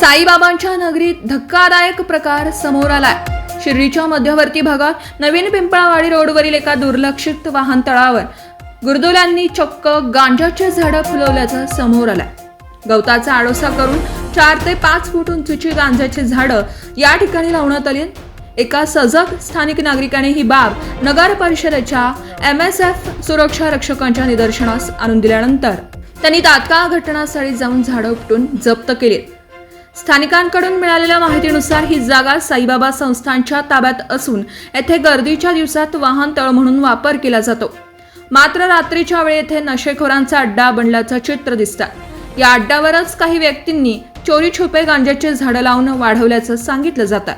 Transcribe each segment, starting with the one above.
साईबाबांच्या नगरीत धक्कादायक प्रकार समोर आलाय. शिर्डीच्या मध्यवर्ती भागात नवीन पिंपळावाडी रोडवरील एका दुर्लक्षित वाहन तळावर गुरदोल्यांनी चक्क गांजाचे झाडं फुलवल्याचं समोर आलंय. गवताचा आडोसा करून चार ते पाच फूट उंचीची गांजाची झाडं या ठिकाणी लावण्यात आली एका सजग स्थानिक नागरिकाने ही बाब नगर परिषदेच्या एम एस एफ सुरक्षा रक्षकांच्या निदर्शनास आणून दिल्यानंतर त्यांनी तात्काळ घटनास्थळी जाऊन झाडं उपटून जप्त केली स्थानिकांकडून मिळालेल्या माहितीनुसार ही जागा साईबाबा संस्थांच्या ताब्यात असून येथे गर्दीच्या दिवसात वाहन तळ म्हणून वापर केला जातो. मात्र रात्रीच्या वेळी येथे नशेखोरांचा अड्डा बनल्याचं चित्र दिसतात या अड्ड्यावरच काही व्यक्तींनी चोरी छुपे गांजाचे झाडं लावून वाढवल्याचं सांगितलं जातं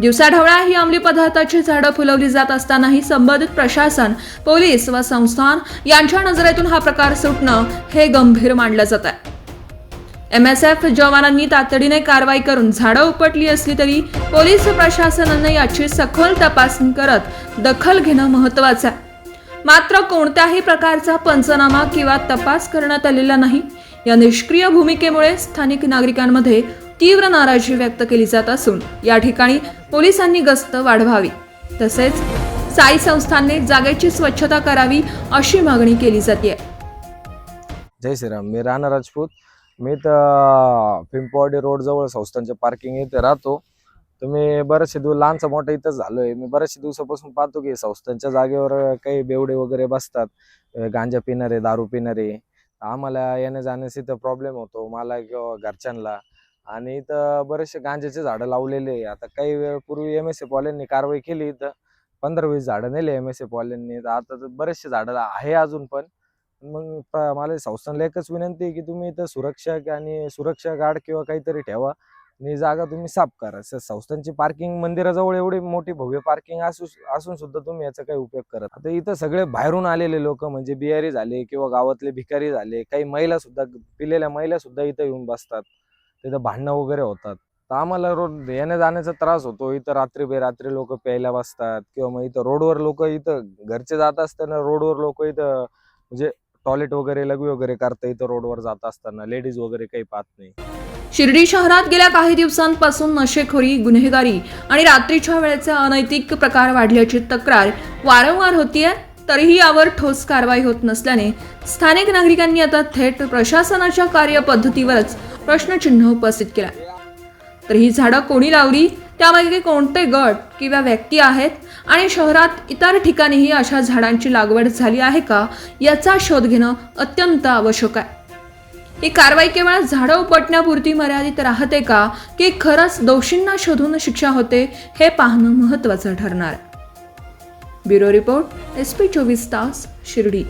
दिवसाढवळ्या ही अंमली पदार्थाची झाडं फुलवली जात असतानाही संबंधित प्रशासन पोलीस व संस्थान यांच्या नजरेतून हा प्रकार सुटणं हे गंभीर मानलं जात एमएसएफ एम एस एफ जवानांनी तातडीने कारवाई करून झाडं उपटली असली तरी पोलीस प्रशासनाने याची सखोल तपासणी करत दखल घेणं महत्वाचं आहे. मात्र कोणत्याही प्रकारचा पंचनामा किंवा तपास करण्यात आलेला नाही. या निष्क्रिय भूमिकेमुळे स्थानिक नागरिकांमध्ये तीव्र नाराजी व्यक्त केली जात असून या ठिकाणी पोलिसांनी गस्त वाढवावी. तसेच साई संस्थांनी जागेची स्वच्छता करावी अशी मागणी केली जाते जय श्रीराम मी राणा राजपूत. मी तर पिंपवाडी रोड जवळ संस्थांच्या पार्किंग इथे राहतो. तर मी बरेचसे दिवस लहानचा मोठा इथंच झालोय. मी बऱ्याचशा दिवसापासून पाहतो की संस्थांच्या जागेवर काही बेवडे वगैरे बसतात. गांजा पिणारे दारू पिणारे. आम्हाला येण्या जाण्यास इथं प्रॉब्लेम होतो. मला किंवा घरच्यांना. आणि इथं बरेचसे गांजाचे झाडं लावलेले आहे. आता काही वेळ पूर्वी एम एस एफ वाल्यांनी कारवाई केली. इथं पंधरा वीस झाडं नेले एम एस एफ वाल्यांनी. तर आता तर बरेचसे झाडं आहे अजून पण. मग मला संस्थानला एकच विनंती आहे की तुम्ही इथं सुरक्षक आणि सुरक्षा गार्ड किंवा काहीतरी ठेवा. आणि जागा तुम्ही साफ करा. स- संस्थांची पार्किंग मंदिराजवळ एवढी मोठी भव्य पार्किंग असू असून सुद्धा तुम्ही याचा काही उपयोग करत आता इथं सगळे बाहेरून आलेले लोक म्हणजे बिहारी झाले किंवा गावातले भिकारी झाले काही महिला सुद्धा पिलेल्या महिला सुद्धा इथं येऊन बसतात. तिथं भांडणं वगैरे होतात. तर आम्हाला रोड येण्या जाण्याचा त्रास होतो. इथं रात्री बेरात्री लोक प्यायला बसतात किंवा मग इथं रोडवर लोक इथं घरचे जात असताना रोडवर लोक इथं म्हणजे टॉयलेट वगैरे लघवी वगैरे करता येतं रोडवर जात असताना लेडीज वगैरे काही पाहत नाही. शिर्डी शहरात गेल्या काही दिवसांपासून नशेखोरी गुन्हेगारी आणि रात्रीच्या वेळेचे अनैतिक प्रकार वाढल्याची तक्रार वारंवार होतीये तरीही यावर ठोस कारवाई होत नसल्याने स्थानिक नागरिकांनी आता थेट प्रशासनाच्या कार्यपद्धतीवरच प्रश्नचिन्ह उपस्थित केला तर ही झाडं कोणी लावली? त्यामागे कोणते गट किंवा व्यक्ती आहेत? आणि शहरात इतर ठिकाणीही अशा झाडांची लागवड झाली आहे का? याचा शोध घेणं अत्यंत आवश्यक आहे. ही कारवाई केवळ झाडं उपटण्यापुरती मर्यादित राहते का? की खरंच दोषींना शोधून शिक्षा होते? हे पाहणं महत्त्वाचं ठरणार ब्युरो रिपोर्ट एस पी चोवीस तास शिर्डी.